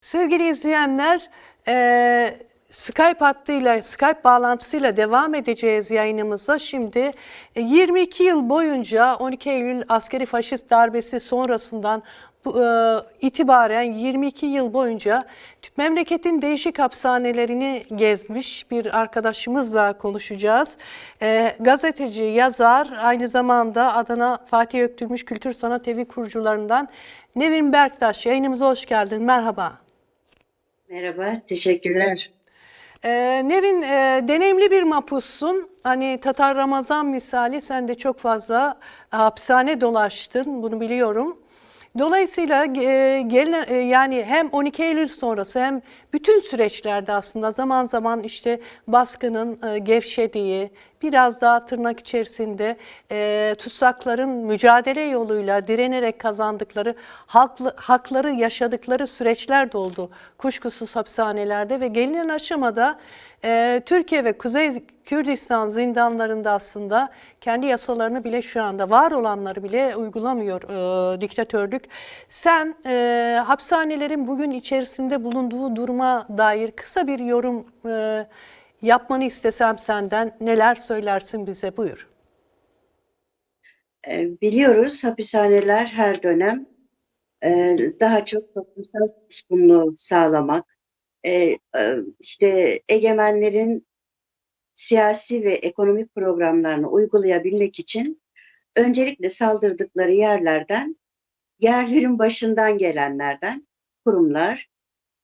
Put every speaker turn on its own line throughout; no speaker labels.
Sevgili izleyenler, eee, Skype hattıyla, Skype bağlantısıyla devam edeceğiz yayınımıza. Şimdi e, 22 yıl boyunca 12 Eylül askeri faşist darbesi sonrasından bu, e, itibaren 22 yıl boyunca memleketin değişik hapishanelerini gezmiş bir arkadaşımızla konuşacağız. E, gazeteci, yazar, aynı zamanda Adana Fatih Öktürmüş Kültür Sanat Evi kurucularından Nevin Berktaş yayınımıza hoş geldin. Merhaba.
Merhaba, teşekkürler.
Ee, Nevin e, deneyimli bir mahpussun. Hani Tatar Ramazan misali sen de çok fazla hapishane dolaştın bunu biliyorum. Dolayısıyla e, gelin e, yani hem 12 Eylül sonrası hem bütün süreçlerde aslında zaman zaman işte baskının e, gevşediği, biraz daha tırnak içerisinde e, tutsakların mücadele yoluyla direnerek kazandıkları haklı, hakları yaşadıkları süreçler de oldu kuşkusuz hapishanelerde ve gelinen aşamada e, Türkiye ve Kuzey Kürdistan zindanlarında aslında kendi yasalarını bile şu anda var olanları bile uygulamıyor e, diktatörlük. Sen e, hapishanelerin bugün içerisinde bulunduğu duruma dair kısa bir yorum e, yapmanı istesem senden neler söylersin bize buyur.
Ee, Biliyoruz hapishaneler her dönem e, daha çok toplumsal suskunluğu sağlamak, e, e, işte egemenlerin siyasi ve ekonomik programlarını uygulayabilmek için öncelikle saldırdıkları yerlerden, yerlerin başından gelenlerden kurumlar,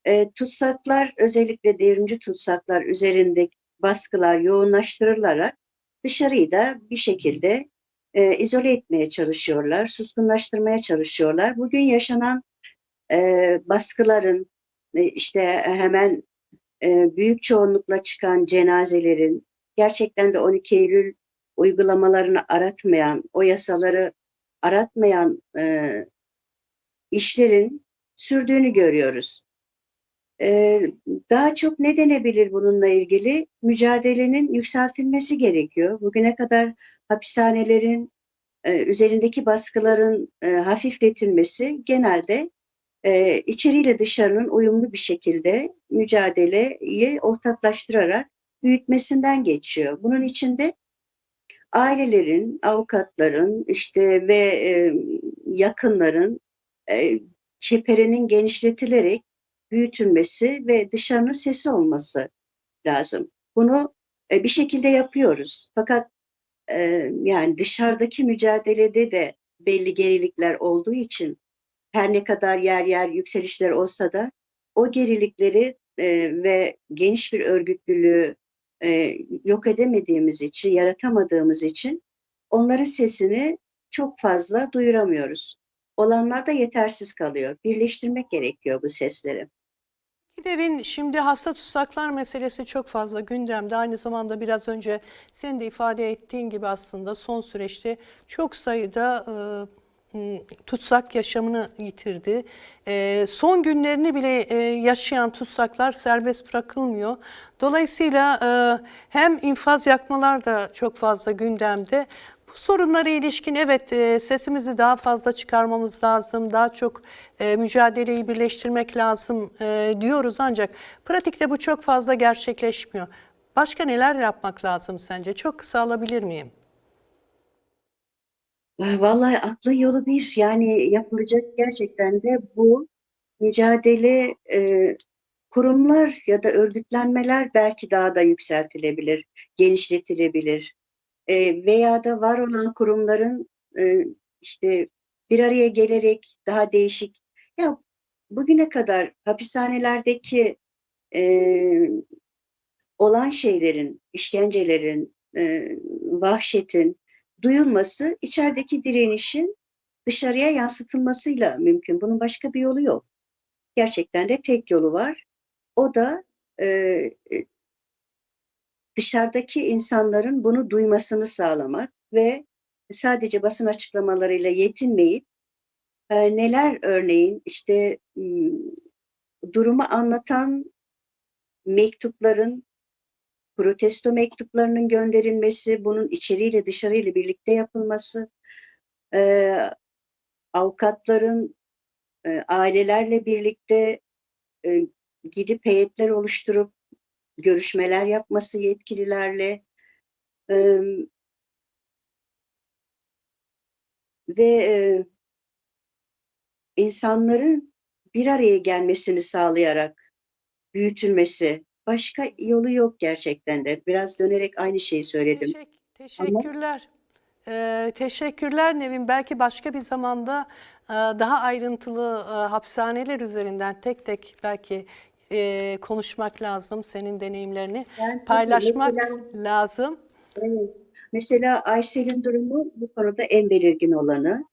e, tutsaklar özellikle devrimci tutsaklar üzerinde baskılar yoğunlaştırılarak dışarıyı da bir şekilde e, izole etmeye çalışıyorlar, suskunlaştırmaya çalışıyorlar. Bugün yaşanan e, baskıların, e, işte hemen e, büyük çoğunlukla çıkan cenazelerin, gerçekten de 12 Eylül uygulamalarını aratmayan, o yasaları aratmayan e, işlerin sürdüğünü görüyoruz. E, daha çok ne denebilir bununla ilgili? Mücadelenin yükseltilmesi gerekiyor. Bugüne kadar hapishanelerin e, üzerindeki baskıların e, hafifletilmesi genelde e, içeriyle dışarının uyumlu bir şekilde mücadeleyi ortaklaştırarak büyütmesinden geçiyor. Bunun içinde ailelerin, avukatların işte ve e, yakınların e, çeperenin genişletilerek büyütülmesi ve dışarının sesi olması lazım. Bunu e, bir şekilde yapıyoruz. Fakat e, yani dışarıdaki mücadelede de belli gerilikler olduğu için her ne kadar yer yer yükselişler olsa da o gerilikleri e, ve geniş bir örgütlülüğü e, yok edemediğimiz için, yaratamadığımız için onların sesini çok fazla duyuramıyoruz. Olanlar da yetersiz kalıyor. Birleştirmek gerekiyor bu sesleri.
Nevin şimdi hasta tutsaklar meselesi çok fazla gündemde. Aynı zamanda biraz önce senin de ifade ettiğin gibi aslında son süreçte çok sayıda e, tutsak yaşamını yitirdi. E, son günlerini bile e, yaşayan tutsaklar serbest bırakılmıyor. Dolayısıyla e, hem infaz yakmalar da çok fazla gündemde. Bu sorunlara ilişkin evet e, sesimizi daha fazla çıkarmamız lazım, daha çok e, mücadeleyi birleştirmek lazım e, diyoruz ancak pratikte bu çok fazla gerçekleşmiyor. Başka neler yapmak lazım sence? Çok kısa alabilir miyim?
Vallahi aklı yolu bir yani yapılacak gerçekten de bu mücadele e, kurumlar ya da örgütlenmeler belki daha da yükseltilebilir, genişletilebilir. E, veya da var olan kurumların e, işte bir araya gelerek daha değişik ya bugüne kadar hapishanelerdeki e, olan şeylerin, işkencelerin, e, vahşetin duyulması içerideki direnişin dışarıya yansıtılmasıyla mümkün. Bunun başka bir yolu yok. Gerçekten de tek yolu var. O da e, dışarıdaki insanların bunu duymasını sağlamak ve sadece basın açıklamalarıyla yetinmeyip e, neler örneğin işte durumu anlatan mektupların protesto mektuplarının gönderilmesi, bunun içeriğiyle dışarıyla birlikte yapılması, e, avukatların e, ailelerle birlikte e, gidip heyetler oluşturup görüşmeler yapması yetkililerle e, ve e, insanların bir araya gelmesini sağlayarak büyütülmesi. Başka yolu yok gerçekten de. Biraz dönerek aynı şeyi söyledim.
Teşek- teşekkürler. Ee, teşekkürler Nevin. Belki başka bir zamanda daha ayrıntılı hapishaneler üzerinden tek tek belki e, konuşmak lazım. Senin deneyimlerini
Yani
paylaşmak
mesela-
lazım.
Evet. Mesela Aysel'in durumu bu konuda en belirgin olanı.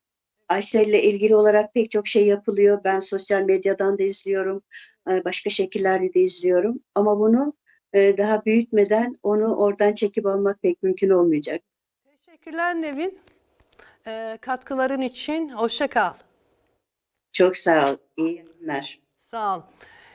Aysel'le ilgili olarak pek çok şey yapılıyor. Ben sosyal medyadan da izliyorum, e, başka şekillerde de izliyorum. Ama bunu e, daha büyütmeden onu oradan çekip almak pek mümkün olmayacak.
Teşekkürler Nevin. Ee, katkıların için hoşça kal.
Çok sağ ol. İyi günler.
Sağ ol.